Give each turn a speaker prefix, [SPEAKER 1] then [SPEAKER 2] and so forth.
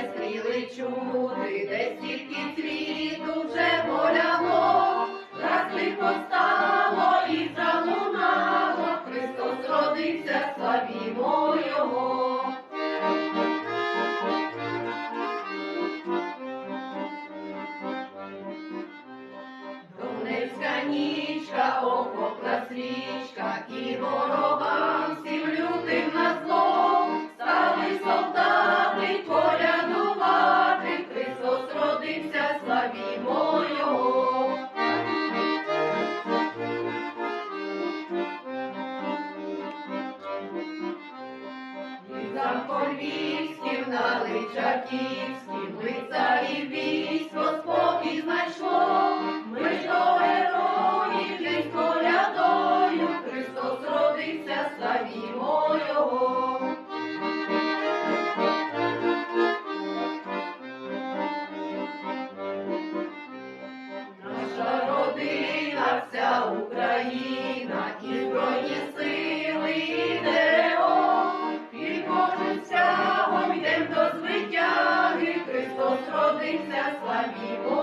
[SPEAKER 1] хотіли чути, де стільки світу вже полягло, раз лихо стало і залунало, Христос родився, славімо Його. Донецька нічка, окопна Військів на Личаківськім, лицарі військо спокій знайшло, ми ж до героїв десь колядою, Христос родився, славімо Його. Наша родина, вся Україна, стягом йдем